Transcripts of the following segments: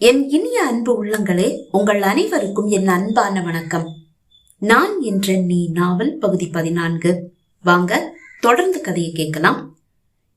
என் இனிய அன்பு உள்ளங்களே உங்கள் அனைவருக்கும் என் அன்பான வணக்கம். நான் என்ற நீ நாவல் பகுதி பதினான்கு. வாங்க தொடர்ந்து கதையை கேட்கலாம்.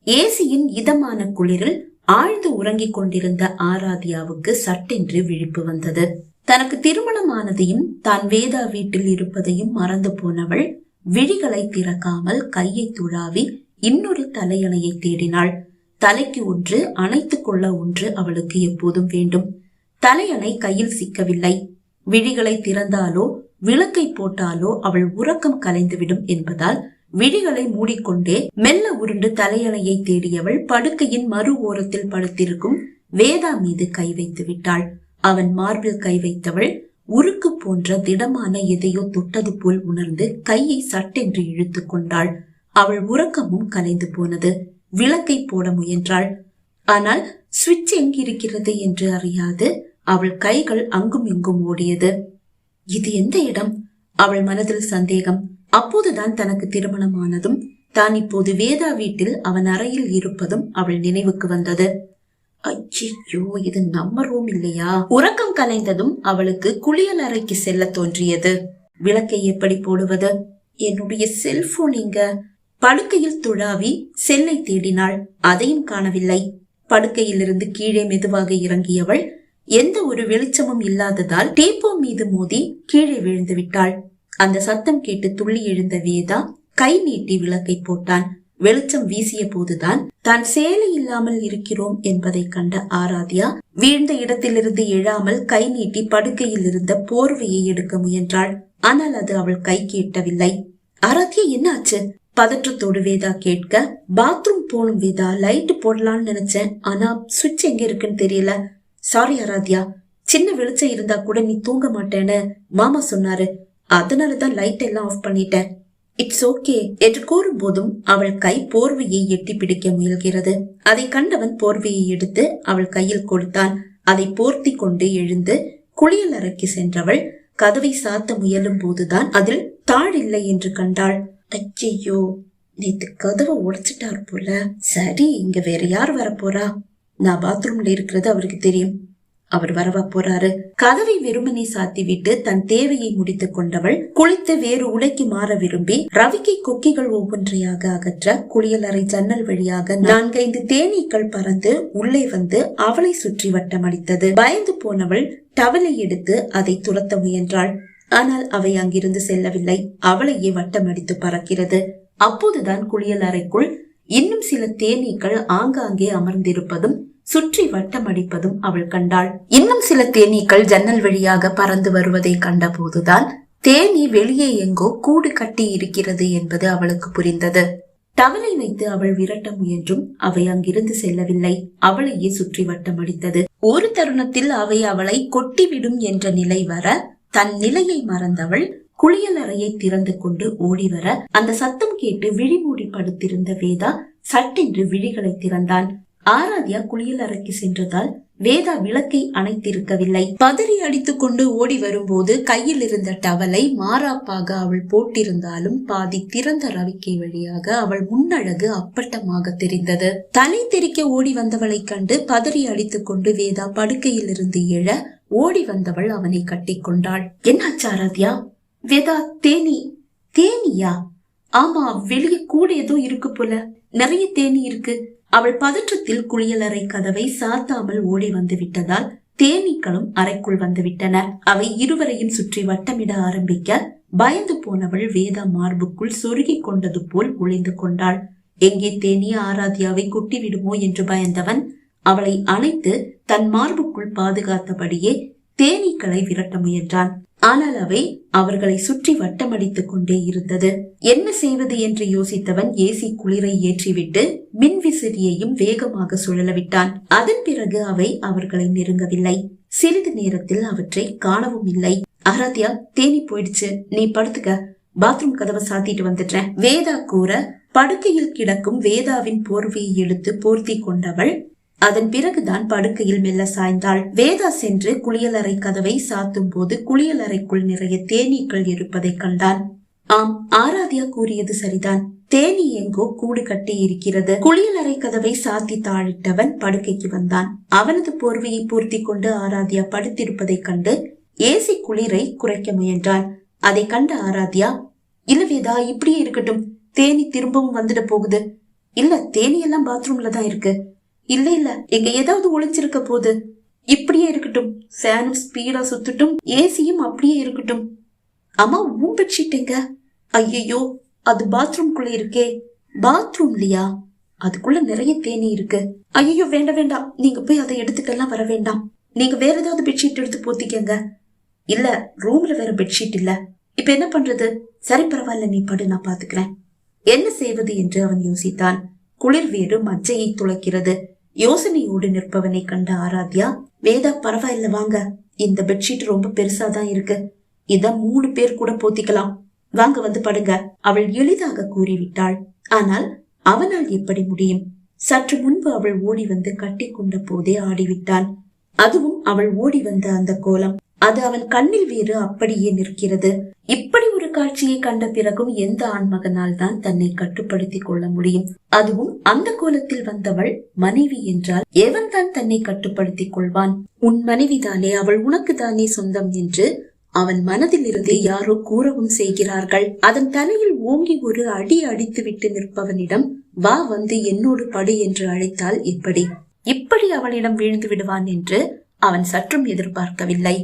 ஏசியின் இதமான குளிரில் ஆழ்ந்து உறங்கிக் கொண்டிருந்த ஆராத்யாவுக்கு சட்டென்று விழிப்பு வந்தது. தனக்கு திருமணமானதையும் தான் வேதா வீட்டில் இருப்பதையும் மறந்து போனவள் விழிகளை திறக்காமல் கையை துழாவி இன்னொரு தலையணையை தேடினாள். தலைக்கு ஒன்று அணைத்துக் கொள்ள ஒன்று அவளுக்கு எப்போதும் வேண்டும். தலையணை கையில் சிக்கவில்லை. விழிகளை திறந்தாலோ விளக்கை போட்டாலோ அவள் உறக்கம் கலைந்துவிடும் என்பதால் விழிகளை மூடிக்கொண்டே மெல்ல உருண்டு தலையணையை தேடியவள் படுக்கையின் மறு ஓரத்தில் படுத்திருக்கும் வேதா மீது கை வைத்து விட்டாள். அவன் மார்பில் கை வைத்தவள் உருக்கு போன்ற திடமான எதையோ தொட்டது போல் உணர்ந்து கையை சட்டென்று இழுத்து கொண்டாள். அவள் உறக்கமும் கலைந்து போனது. விளக்கை போட முயன்றாள். ஆனால் சுவிட்ச் எங்கிருக்கிறது என்று அறியாது. அவள் கைகள் அங்கும் இங்கும் ஓடியது. இது எந்த இடம்? அவள் மனதில் சந்தேகம். அப்போதுதான் தனக்கு திருமணமானதும் தான் இப்போது வேதா வீட்டில் அவன் அறையில் இருப்பதும் அவள் நினைவுக்கு வந்தது. ஐயோ இது நம்ம ரூம் இல்லையா? உறக்கம் கலைந்ததும் அவளுக்கு குளியல் அறைக்கு செல்ல தோன்றியது. விளக்கை எப்படி போடுவது? என்னுடைய செல்போன் இங்க. படுக்கையில் துழாவி செல்லை தேடினாள். அதையும் காணவில்லை. படுக்கையிலிருந்து கீழே மெதுவாக இறங்கியவள் எந்த ஒரு வெளிச்சமும் இல்லாததால் டேப்போ மீது மோதி கீழே விழுந்து விட்டாள். அந்த சத்தம் கேட்டு துள்ளி எழுந்த வேதா கை நீட்டி விளக்கை போட்டான். வெளிச்சம் வீசிய போதுதான் தான் சேலை இல்லாமல் இருக்கிறோம் என்பதை கண்ட ஆராத்யா வீழ்ந்த இடத்திலிருந்து எழாமல் கை நீட்டி படுக்கையில் இருந்த போர்வையை எடுக்க முயன்றாள். ஆனால் அது அவள் கை கேட்டவில்லை. ஆராத்யா என்ன ஆச்சு பதற்றத்தோடு வேதா கேட்க பாத்ரூம் போகணும் வேதா லைட் போடலாம்னு நினைச்சேன். ஆனா சுவிட்ச் எங்க இருக்குன்னு தெரியல. சாரி ஆராத்யா சின்ன வெளிச்சம் இருந்தா கூட நீ தூங்க மாட்டேன்னு மாமா சொன்னாரு. அதனாலதான் லைட் எல்லாம் ஆஃப் பண்ணிட்டேன். இட்ஸ் ஓகே என்று கூறும் போதும் அவள் கை போர்வையை எட்டி பிடிக்க முயல்கிறது. அதை கண்டவன் போர்வையை எடுத்து அவள் கையில் கொடுத்தான். அதை போர்த்தி கொண்டு எழுந்து குளியல் அறைக்கு சென்றவள் கதவை சாத்த முயலும் போதுதான் அதில் தாழ் இல்லை என்று கண்டாள். ஐயையோ நேத்து கதவை உடைச்சிட்டார் போல. சரி இங்க வேற யார் வரப்போறா? நான் பாத்ரூம்ல இருக்கிறது அவருக்கு தெரியும். அவர் வரவா போறாரு? கதவை வெறுமனை சாத்திவிட்டு தன் தேவையை முடித்து கொண்டவள் குளித்து வேறு உடைக்கு மாற விரும்பி ரவிக்கை கொக்கிகள் ஒவ்வொன்றையாக அகற்ற குளியலறை ஜன்னல் வழியாக நான்கைந்து தேனீக்கள் பறந்து உள்ளே வந்து அவளை சுற்றி வட்டமடித்தது. பயந்து போனவள் டவலை எடுத்து அதை துரத்த முயன்றாள். ஆனால் அவை அங்கிருந்து செல்லவில்லை. அவளையே வட்டமடித்து பறக்கிறது. அப்போதுதான் குளியல் அறைக்குள் இன்னும் சில தேனீக்கள் ஆங்காங்கே அமர்ந்திருப்பதும் சுற்றி வட்டமடிப்பதும் அவள் கண்டாள். இன்னும் சில தேனீக்கள் ஜன்னல் வழியாக பறந்து வருவதை கண்டபோதுதான் தேனி வெளியே எங்கோ கூடு கட்டி இருக்கிறது என்பது அவளுக்கு புரிந்தது. டவலை வைத்து அவள் விரட்ட முயன்றும் அவை அங்கிருந்து செல்லவில்லை. அவளையே சுற்றி வட்டம் அடித்தது ஒரு தருணத்தில் அவை அவளை கொட்டிவிடும் என்ற நிலை வர தன் நிலையை மறந்தவள் குளியலறையை திறந்து கொண்டு ஓடி வர அந்த சத்தம் கேட்டு விழிமூடி படுத்திருந்த வேதா சட்டென்று விழிகளை திறந்தான் ஆராத்யா குளியலறைக்கு சென்றதால் வேதா விளக்கை அணைத்திருக்கவில்லை. பதறி அடித்துக் கொண்டு ஓடி வரும்போது கையில் இருந்த டவலை மாறாப்பாக அவள் போட்டிருந்தாலும் பாதி திறந்த ரவிக்கை வழியாக அவள் முன்னழகு அப்பட்டமாக தெரிந்தது. தலை தெரிக்க ஓடி வந்தவளை கண்டு பதறி அடித்துக் கொண்டு வேதா படுக்கையில் இருந்து எழ ஓடி வந்தவள் அவனை கட்டிக்கொண்டாள் என்னாச்சு ஆராத்யா? வேதா தேனி தேனியா? ஆமா வெளியே கூட ஏதோ இருக்கு போல. நிறைய தேனி இருக்கு. அவள் பதற்றத்தில் குளியலறை கதவை சாத்தாமல் ஓடி வந்து விட்டதால் தேனீக்களும் அறைக்குள் வந்து விட்டன. அவை இருவரையும் சுற்றி வட்டமிட ஆரம்பிக்க பயந்து போனவள் வேதா மார்புக்குள் சொருகி கொண்டது போல் ஒளிந்து கொண்டாள். எங்கே தேனி ஆராத்யாவை குட்டி விடுமோ என்று பயந்தவன் அவளை அணைத்து தன் மார்புக்குள் பாதுகாத்தபடியே தேனீக்களை விரட்ட முயன்றான். ஆனால் அவை அவர்களை சுற்றி வட்டமடித்துக் கொண்டே இருந்தது. என்ன செய்வது என்று யோசித்தவன் ஏசி குளிரை ஏற்றிவிட்டு மின் விசிறியையும் வேகமாக சுழலவிட்டான். அதன் பிறகு அவை அவர்களை நெருங்கவில்லை. சிறிது நேரத்தில் அவற்றை காணவும் இல்லை. அகராத்தியா தேனி போயிடுச்சு. நீ படுத்துக்க. பாத்ரூம் கதவை சாத்திட்டு வந்துட்டேன் வேதா கூற படுக்கையில் கிடக்கும் வேதாவின் போர்வையை எடுத்து போர்த்தி கொண்டவள் அதன் பிறகுதான் படுக்கையில் மெல்ல சாய்ந்தாள். வேதா சென்று குளியலறை கதவை சாத்தும் போது குளியலறைக்குள் நிறைய தேனீக்கள் இருப்பதை கண்டான். ஆம் ஆராத்யா கூறியது சரிதான். தேனி எங்கோ கூடு கட்டி இருக்கிறது. குளியலறை கதவை சாத்தி தாழிட்டவன் படுக்கைக்கு வந்தான். அவனது போர்வையை பூர்த்தி கொண்டு ஆராத்யா படுத்திருப்பதைக் கண்டு ஏசி குளிரை குறைக்க முயன்றான். அதை கண்ட ஆராத்யா இல்ல வேதா இப்படியே இருக்கட்டும். தேனி திரும்பவும் வந்துட போகுது. இல்ல தேனி எல்லாம் பாத்ரூம்ல தான் இருக்கு. இல்ல இல்ல. எங்க ஏதாவது ஒளிஞ்சிருக்க போகுது இப்படியே இருக்கட்டும். ஃபேனும் ஸ்பீடா சுத்துட்டும். ஏசியும் அப்படியே இருக்கட்டும். அம்மா உன் பெட்ஷீட் எங்க? ஐயையோ அது பாத்ரூம்குள்ள இருக்கே. இல்லையா? அதுக்குள்ள நிறைய தேனி இருக்கு. ஐயோ வேண்டாம் வேண்டாம். நீங்க போய் அதை எடுத்துட்டெல்லாம் வர வேண்டாம். நீங்க வேற ஏதாவது பெட்ஷீட் எடுத்து போத்திக்கங்க. இல்ல ரூம்ல வேற பெட்ஷீட் இல்ல. இப்ப என்ன பண்றது? சரி பரவாயில்ல நீ படு நான் பாத்துக்கிறேன். என்ன செய்வது என்று அவன் யோசித்தான். குளிர் வேறு மஜ்ஜையை துளைக்கிறது. யோசனையோடு நிற்பவனை கண்ட ஆராத்யா வேதா பரவாயில்ல வாங்க. இந்த பெட்ஷீட் ரொம்ப பெருசா தான் இருக்கு. இத மூணு பேர் கூட போத்திக்கலாம். வாங்க வந்து படுங்க. அவள் எளிதாக கூறிவிட்டாள். ஆனால் அவனால் எப்படி முடியும்? சற்று முன்பு அவள் ஓடி வந்து கட்டி கொண்ட போதே ஆடிவிட்டான். அதுவும் அவள் ஓடி வந்த அந்த கோலம். அது அவன் கண்ணில் வேறு அப்படியே நிற்கிறது. இப்படி ஒரு காட்சியை கண்ட பிறகும் எந்த ஆண்மகனால் தான் தன்னை கட்டுப்படுத்திக் கொள்ள முடியும்? அதுவும் அந்த கோலத்தில் வந்தவள் மனைவி என்றால் எவன் தான் தன்னை கட்டுப்படுத்திக் கொள்வான்? உன் மனைவிதானே அவள் உனக்கு தானே சொந்தம் என்று அவன் மனதிலிருந்து யாரோ கூறவும் செய்கிறார்கள். அதன் தலையில் ஓங்கி ஒரு அடி அடித்துவிட்டு நிற்பவனிடம் வா வந்து என்னோடு படு என்று அழைத்தால் எப்படி? இப்படி அவளிடம் வீழ்ந்து விடுவான் என்று அவன் சற்றும் எதிர்பார்க்கவில்லை.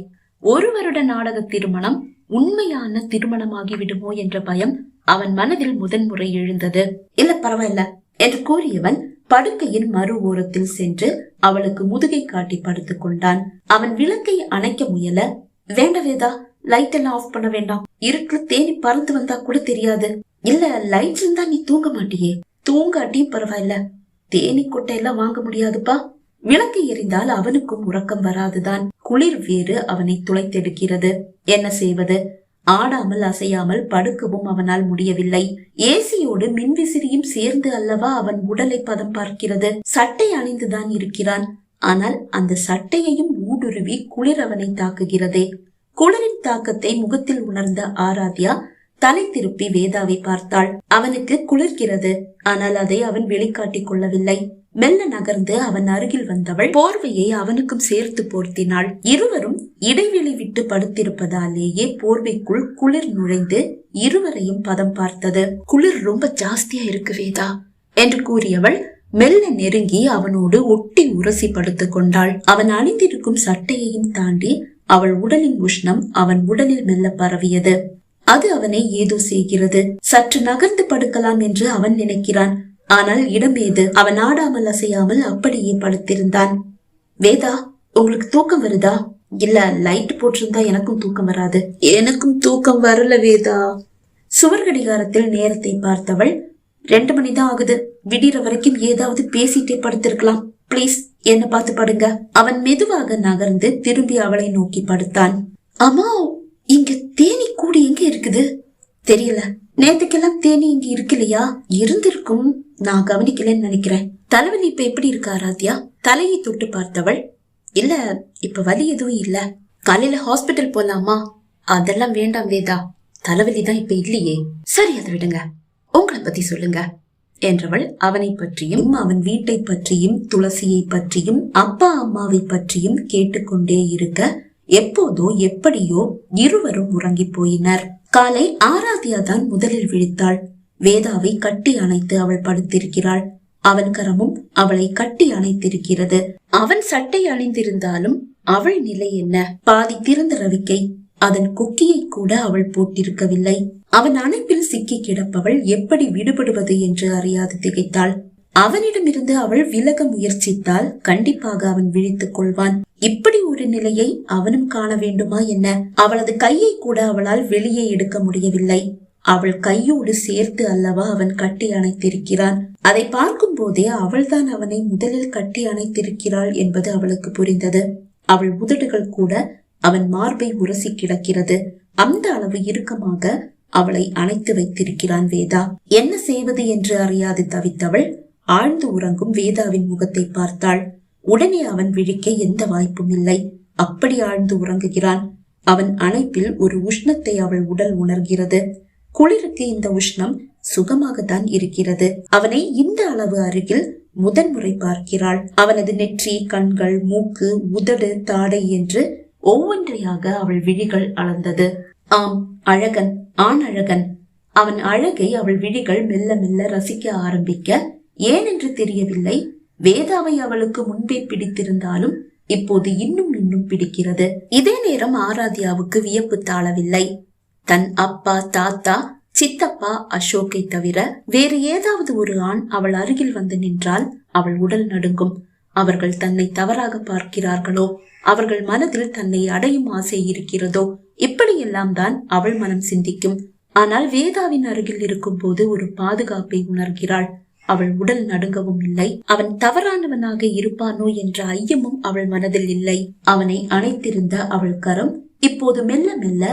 ஒரு வருட நாடக திருமணம் உண்மையான திருமணமாகி விடுமோ என்ற பயம் அவன் மனதில் முதன்முறை எழுந்தது. இல்ல பரவாயில்ல என்று கூறியவன் படுக்கையின் மறு ஓரத்தில் சென்று அவளுக்கு முதுகை காட்டி படுத்துக் கொண்டான். அவன் விளக்கை அணைக்க முயல வேண்ட வேதா லைட் எல்லாம் ஆஃப் பண்ண வேண்டாம். இருட்டுல தேனி பறந்து வந்தா கூட தெரியாது. இல்ல லைட் இருந்தா நீ தூங்க மாட்டியே. தூங்காட்டியும் பரவாயில்ல. தேனி கொட்டையெல்லாம் வாங்க முடியாதுப்பா. விளக்கு எரிந்தால் அவனுக்கும் உறக்கம் வராதுதான். குளிர் வேறு அவனை துளைத்தெடுக்கிறது. என்ன செய்வது? ஆடாமல் அசையாமல் படுக்கவும் அவனால் முடியவில்லை. ஏசியோடு மின்விசிறியும் சேர்ந்து அல்லவா அவன் உடலை பதம் பார்க்கிறது? சட்டை அணிந்துதான் இருக்கிறான். ஆனால் அந்த சட்டையையும் ஊடுருவி குளிர் அவனை தாக்குகிறதே. குளிரின் தாக்கத்தை முகத்தில் உணர்ந்த ஆராத்யா தலை திருப்பி வேதாவை பார்த்தாள். அவனுக்கு குளிர்கிறது. ஆனால் அதை அவன் வெளிக்காட்டிக் கொள்ளவில்லை. மெல்ல நகர்ந்து அவன் அருகில் வந்தவள் போர்வையை அவனுக்கும் சேர்த்து போர்த்தினாள். இருவரும் இடைவெளி விட்டு படுத்திருப்பதாலேயே போர்வைக்குள் குளிர் நுழைந்து இருவரையும் பதம் பார்த்தது. குளிர் ரொம்ப ஜாஸ்தியா இருக்கு வேதா என்று கூறியவள் மெல்ல நெருங்கி அவனோடு ஒட்டி உரசி படுத்துக் கொண்டாள். அவன் அணிந்திருக்கும் சட்டையையும் தாண்டி அவள் உடலின் உஷ்ணம் அவன் உடலில் மெல்ல பரவியது. அது அவனை ஏதோ செய்கிறது. சற்று நகர்ந்து படுக்கலாம் என்று அவன் நினைக்கிறான். ஆனால் இடம் ஏது அவன் ஆடாமல் அசையாமல் அப்படியே படுத்திருந்தான். வேதா உங்களுக்கு தூக்கம் வருதா? இல்ல லைட் போட்டிருந்தா எனக்கும் தூக்கம் வராது. எனக்கும் தூக்கம் வரல வேதா. சுவர் கடிகாரத்தில் நேரத்தை பார்த்தவள் ரெண்டு மணி தான் ஆகுது. விடிற வரைக்கும் ஏதாவது பேசிட்டே படுத்திருக்கலாம். ப்ளீஸ் என்ன பார்த்து படுங்க. அவன் மெதுவாக நகர்ந்து திரும்பி அவளை நோக்கி படுத்தான். அம்மா இங்க தேனி கூடி எங்க இருக்குது? தெரியல. நேத்துக்கெல்லாம் தேனி இங்க இருக்கு இல்லையா இருந்திருக்கும். நான் கவனிக்கலன்னு நினைக்கிறேன். தலைவலி இப்ப எப்படி இருக்கு ஆராத்யா தலையை தொட்டு பார்த்தவள்? இல்ல இப்ப வலி எதுவும் இல்ல. காலையில ஹாஸ்பிட்டல் போலாமா? அதெல்லாம் வேண்டாம் வேதா. தலைவலி தான் இப்ப இல்லையே. சரி அதை விடுங்க. உங்களை பத்தி சொல்லுங்க. என்றவள் அவனை பற்றியும் அவன் வீட்டை பற்றியும் துளசியை பற்றியும் அப்பா அம்மாவை பற்றியும் கேட்டுக்கொண்டே இருக்க எப்போதோ எப்படியோ இருவரும் உறங்கி போயினர். காலை ஆராத்யா தான் முதலில் விழித்தாள். வேதாவை கட்டி அணைத்து அவள் படுத்திருக்கிறாள். அவன் கரமும் அவளை கட்டி அணைத்திருக்கிறது. அவன் சட்டை அணிந்திருந்தாலும் அவள் நிலை என்ன? பாதி திறந்த ரவிக்கை அதன் கொக்கியை கூட அவள் போட்டிருக்கவில்லை. அவன் அணைப்பில் சிக்கி கிடப்பவள் எப்படி விடுபடுவது என்று அறியாது திகைத்தாள். அவனிடமிருந்து அவள் விலக முயற்சித்தால் கண்டிப்பாக அவன் விழித்துக் கொள்வான். இப்படி ஒரு நிலையை அவனும் காண வேண்டுமா என்ன? அவளது கையை கூட அவளால் வெளியே எடுக்க முடியவில்லை. அவள் கையோடு சேர்த்து அல்லவா அவன் கட்டி அணைத்திருக்கிறான். அதை பார்க்கும் போதே அவள்தான் அவனை முதலில் கட்டி அணைத்திருக்கிறாள் என்பது அவளுக்கு புரிந்தது. அவள் உதடுகள் கூட அவன் மார்பை உரசி கிடக்கிறது. அந்த அளவு இறுக்கமாக அவளை அணைத்து வைத்திருக்கிறான் வேதா. என்ன செய்வது என்று அறியாது தவித்தவள் ஆழ்ந்து உறங்கும் வேதாவின் முகத்தை பார்த்தாள். உடனே அவன் விழிக்க எந்த வாய்ப்பும் இல்லை. அப்படி ஆழ்ந்து உறங்குகிறான். அவன் அணைப்பில் ஒரு உஷ்ணத்தை அவள் உடல் உணர்கிறது. குளிருக்கு இந்த உஷ்ணம் சுகமாகத்தான் இருக்கிறது. அவனை இந்த அளவு அருகில் முதன்முறை பார்க்கிறாள். அவனது நெற்றி கண்கள் மூக்கு உதடு தாடை என்று ஒவ்வொன்றையாக அவள் விழிகள் அளந்தது. ஆம் அழகன் ஆண் அழகன். அவன் அழகை அவள் விழிகள் மெல்ல மெல்ல ரசிக்க ஆரம்பிக்க ஏனென்று தெரியவில்லை. வேதாவை அவளுக்கு முன்பே பிடித்திருந்தாலும் இப்போது இன்னும் இன்னும் பிடிக்கிறது. இதே நேரம் ஆராத்யாவுக்கு வியப்பு தாழவில்லை. தன் அப்பா தாத்தா சித்தப்பா அசோக்கை தவிர வேறு ஏதாவது ஒரு ஆண் அவள் அருகில் வந்து நின்றால் அவள் உடல் நடுங்கும். அவர்கள் தன்னை தவறாக பார்க்கிறார்களோ அவர்கள் மனதில் தன்னை அடையும் ஆசை இருக்கிறதோ இப்படியெல்லாம் தான் அவள் மனம் சிந்திக்கும். ஆனால் வேதாவின் அருகில் இருக்கும் போது ஒரு பாதுகாப்பை உணர்கிறாள். அவள் உடல் நடுங்கவும் இல்லை. அவன் தவறானவனாக இருப்பானோ என்ற ஐயமும் அவள் மனதில் இல்லை. அவனை அணைத்திருந்த அவள் கரம் இப்போது மெல்ல மெல்ல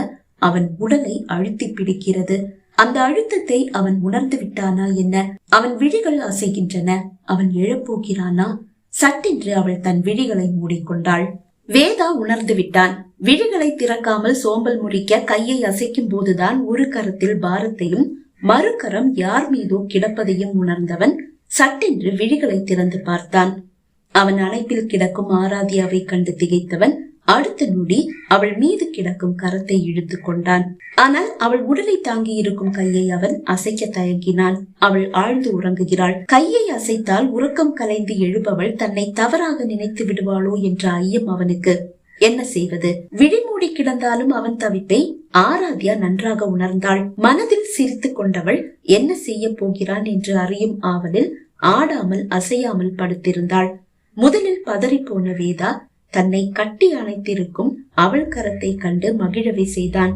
அவன் உடலை அழுத்தி பிடிக்கிறது. அந்த அழுத்தத்தை அவன் உணர்ந்து விட்டானா என்ன? அவன் விழிகள் அசைகின்றன. அவன் எழப்போகிறானா சட்டென்று அவள் தன் விழிகளை மூடிக்கொண்டாள். வேதா உணர்ந்து விட்டான். விழிகளை திறக்காமல் சோம்பல் முடிக்க கையை அசைக்கும் போதுதான் ஒரு கரத்தில் பாரத்தையும் மறுகரம் யார் மீதோ கிடப்பதையும் உணர்ந்தவன் சட்டென்று விழிகளை திறந்து பார்த்தான். அவன் அணைப்பில் கிடக்கும் ஆராதியாவை கண்டு திகைத்தவன் அடுத்த நொடி அவள் மீது கிடக்கும் கரத்தை இழுத்து கொண்டான். ஆனால் அவள் உடலை தாங்கி இருக்கும் கையை அவன் அசைக்க தயங்கினான் அவள் ஆழ்ந்து உறங்குகிறாள். கையை அசைத்தால் உறக்கம் கலைந்து எழுபவள் தன்னை தவறாக நினைத்து விடுவாளோ என்ற ஐயம் அவனுக்கு. என்ன செய்வது? விழிமூடி கிடந்தாலும் அவன் தவிப்பை ஆராத்யா நன்றாக உணர்ந்தாள். மனதில் சிரித்து கொண்டவள் என்ன செய்ய போகிறான் என்று அறியும் ஆவலில் ஆடாமல் அசையாமல் படுத்திருந்தாள். முதலில் பதறிப்போன போன வேதா தன்னை கட்டி அணைத்திருக்கும் அவள் கரத்தை கண்டு மகிழவே செய்தான்.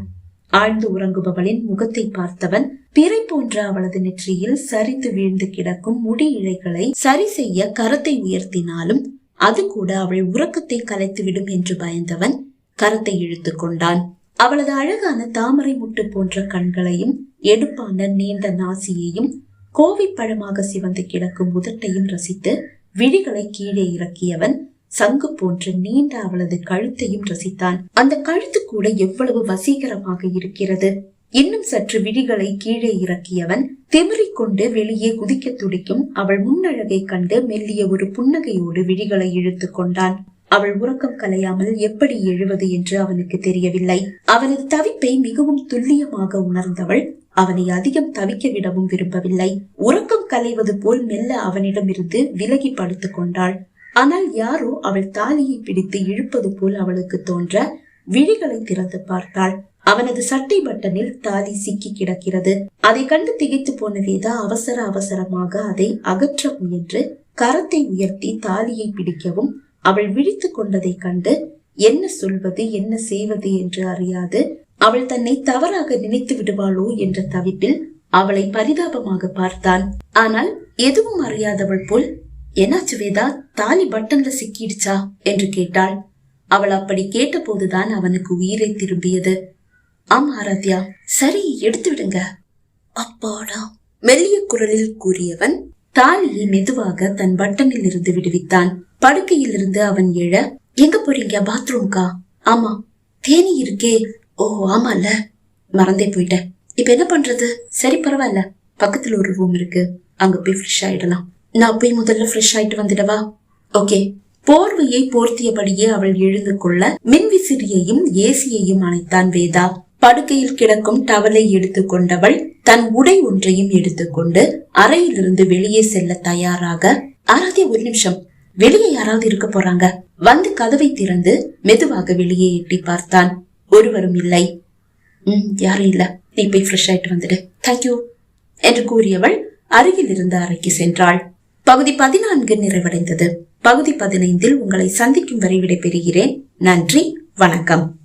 ஆழ்ந்து உறங்குபவளின் முகத்தை பார்த்தவன் பிறை போன்ற அவளது நெற்றியில் சரிந்து வீழ்ந்து கிடக்கும் முடி இழைகளை சரி செய்ய கரத்தை உயர்த்தினாலும் அது கூட அவள் உறக்கத்தை கலைத்துவிடும் என்று பயந்தவன் கரத்தை இழுத்து கொண்டான். அவளது அழகான தாமரை முட்டு போன்ற கண்களையும் எடுப்பான நீண்ட நாசியையும் கோவிப்பழமாக சிவந்து கிடக்கும் உதட்டையும் ரசித்து விழிகளை கீழே இறக்கியவன் சங்கு போன்ற நீண்ட அவளது கழுத்தையும் ரசித்தான். அந்த கழுத்து கூட எவ்வளவு வசீகரமாக இருக்கிறது. இன்னும் சற்று விழிகளை கீழே இறக்கியவன் திமிரிக் கொண்டு வெளியே குதிக்க துடிக்கும் அவள் முன்னழகை கண்டு மெல்லிய ஒரு புன்னகையோடு விழிகளை இழுத்து கொண்டான். அவள் உறக்கம் கலையாமல் எப்படி எழுவது என்று அவனுக்கு தெரியவில்லை. அவனது தவிப்பை மிகவும் துல்லியமாக உணர்ந்தவள் அவனை அதிகம் தவிக்க விடவும் விரும்பவில்லை. உறக்கம் கலைவது போல் மெல்ல அவனிடமிருந்து விலகி படுத்துக் கொண்டாள். ஆனால் யாரோ அவள் தாலியை பிடித்து இழுப்பது போல் அவளுக்கு தோன்ற விழிகளை திறந்து பார்த்தாள். அவனது சட்டை பட்டனில் தாலி சிக்கி கிடக்கிறது. அதை கண்டு திகைத்து போன வேதா அவசர அவசரமாக அதை அகற்ற முயன்று கரத்தை உயர்த்தி தாலியை பிடிக்கவும் அவள் விழித்து கொண்டதை கண்டு என்ன சொல்வது என்ன செய்வது என்று அறியாது. அவள் தன்னை தவறாக நினைத்து விடுவாளோ என்ற தவிப்பில் அவளை பரிதாபமாக பார்த்தான். ஆனால் எதுவும் அறியாதவள் போல் என்னாச்சு வேதா? தாலி பட்டன்ல சிக்கிடுச்சா? என்று கேட்டாள். அவள் அப்படி கேட்டபோதுதான் அவனுக்கு உயிரை திரும்பியது. ஆம் ஆராத்யா சரி எடுத்து விடுங்க அப்பாடா மெல்லிய குரலில் கூறியவன் தாலியை மெதுவாக தன் பட்டனில் இருந்து விடுவித்தான். படுக்கையில் இருந்து அவன் எழ எங்க போறீங்க? பாத்ரூம்கா ஆமா. தேனி இருக்கே. ஓ ஆமால மறந்தே போயிட்டேன் இப்ப என்ன பண்றது? சரி பரவாயில்ல பக்கத்துல ஒரு ரூம் இருக்கு. அங்க போய் ஃப்ரெஷ் ஆயிடலாம். நான் போய் முதல்ல ஃப்ரெஷ் ஆயிட்டு வந்துடவா? ஓகே போர்வையை போர்த்தியபடியே அவள் எழுந்து கொள்ள மின்விசிறியையும் ஏசியையும் அணைத்தான் வேதா. படுக்கையில் கிடக்கும் டவலை எடுத்துக்கொண்டவள் தன் உடை ஒன்றையும் எடுத்துக்கொண்டு அறையிலிருந்து வெளியே செல்ல தயாராக ஆராத்திய ஒரு நிமிஷம். வெளியே யாராவது இருக்க போறாங்க. வந்து கதவை திறந்து மெதுவாக வெளியே எட்டி பார்த்தான். ஒருவரும் இல்லை. ம் யாரும் இல்ல. நீ போய் ஃப்ரெஷ் ஆயிட்டு வந்துடு. தேங்க்யூ என்று கூறியவள் அருகில் இருந்த அறைக்கு சென்றாள். பகுதி பதினான்கு நிறைவடைந்தது. பகுதி பதினைந்தில் உங்களை சந்திக்கும் வரை விடைபெறுகிறேன். நன்றி. வணக்கம்.